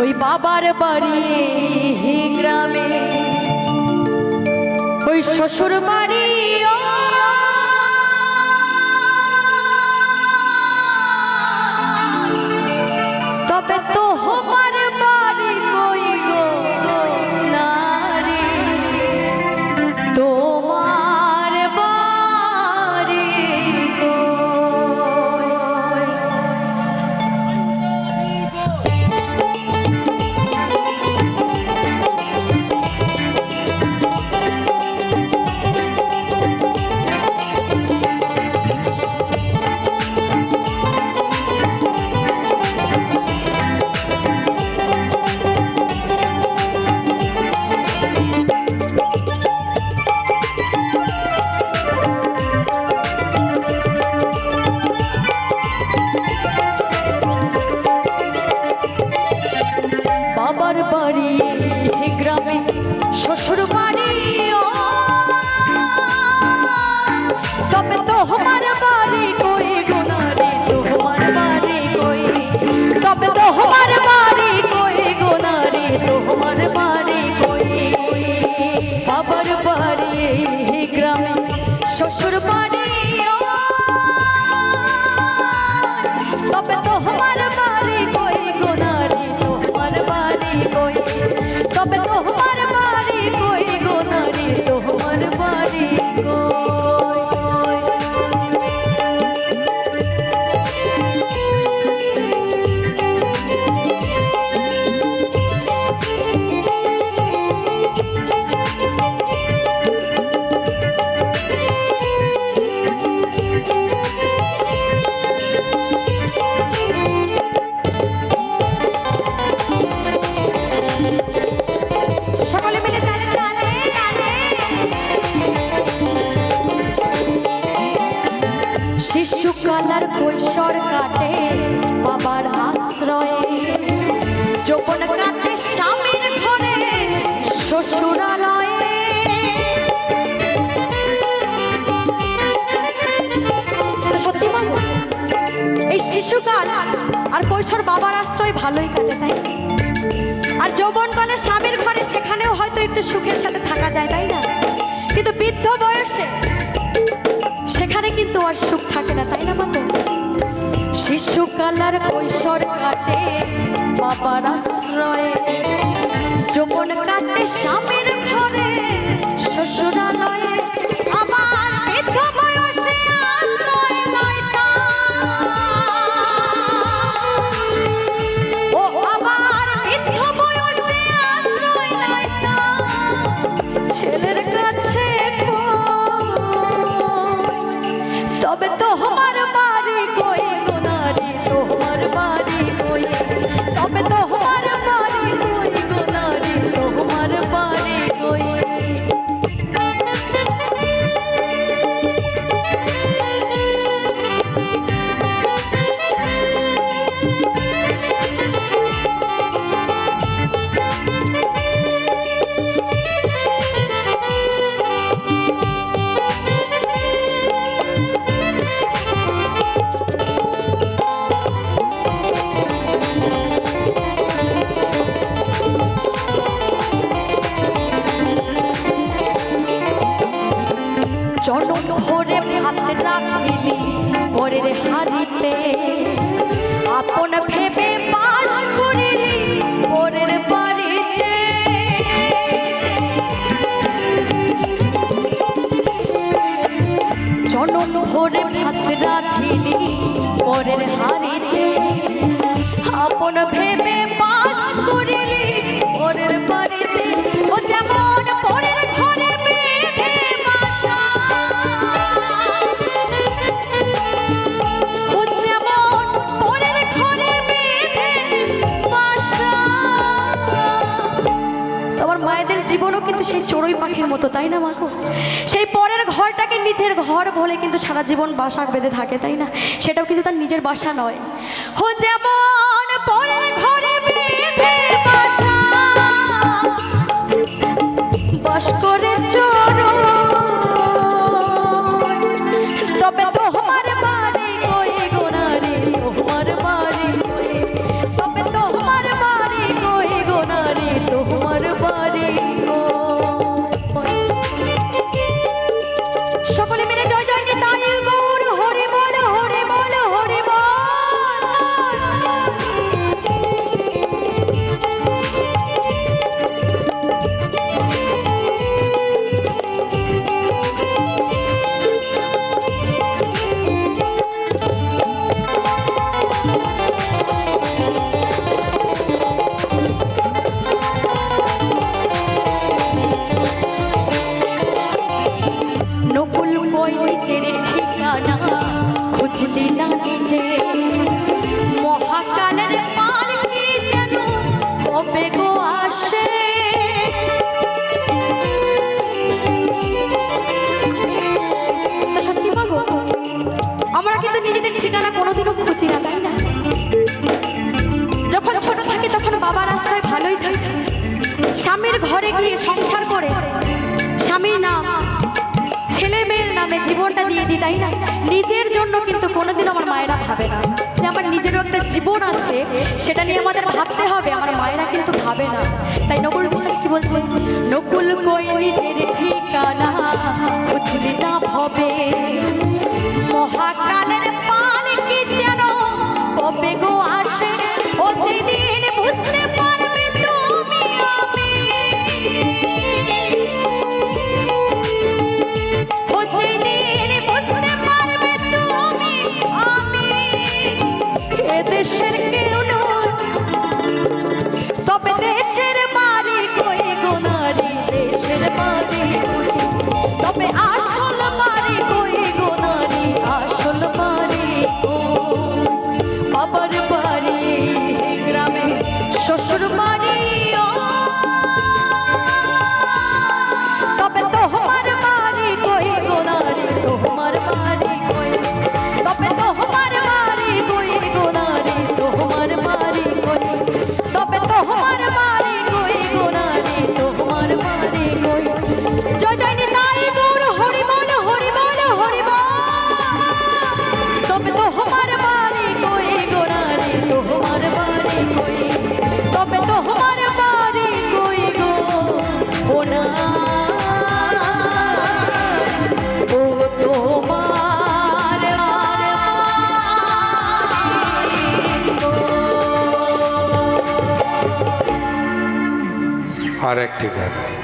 ওই বাবার বাড়ি গ্রামে। ওই শ্বশুর বাড়ি যৌবন কাটে স্বামীর ঘরে, শ্বশুরালয়ে। সত্যি বলব, এই শিশুকাল আর কৈশোর বাবার আশ্রয় ভালোই কাটে, তাই? আর যৌবনকালে স্বামীর ঘরে সেখানেও হয়তো একটু সুখের সাথে থাকা যায়, তাই না? কিন্তু বৃদ্ধ বয়সে সেখানে কিন্তু আর সুখ থাকে না, তাই না বাবু শিশুকাল কালার কৈশোর কাটে বাবার আশ্রয়ে। যৌবন কাটে স্বামীর ঘরে শ্বশুরালয়ে। তোমার মায়েদের জীবনও কিন্তু সেই চড়ুই পাখির মতো তাই না মা গো? সেই পরের ঘরটাকে নিজের ঘর বলে কিন্তু সারা জীবন বাসা বেঁধে থাকে, তাই না? সেটাও কিন্তু তার নিজের বাসা নয়। হো যেমন কই কিন্তু নিজেদের ঠিকানা কোনোদিনও খুঁজি না, তাই না? যখন ছোট থাকি তখন বাবা রাস্তায় ভালোই থাকে। স্বামীর ঘরে গিয়ে সংসার নামে জীবনটা দিয়ে দিই, তাই না? নিজের জন্য কিন্তু কোনোদিন আমার মায়েরা ভাবে না। যে আমার নিজেরও একটা জীবন আছে, সেটা নিয়ে আমাদের ভাবতে হবে, আমার মায়েরা কিন্তু ভাবে না। তাই নকুল বিশ্বাস কি বলছে? নকুল কই নিজের ঠিকানা না ভবে? তবে আসল বাড়ি কই গো নারী, আসল বাড়ি কই বাবার বাড়ি গ্রামে শ্বশুর বাড়ি, ও। তবে তোমার বাড়ি কই গো নারী, তোমার বাড়ি কই? তবে তোমার বাড়ি কই জয় জয় আর একটি গান।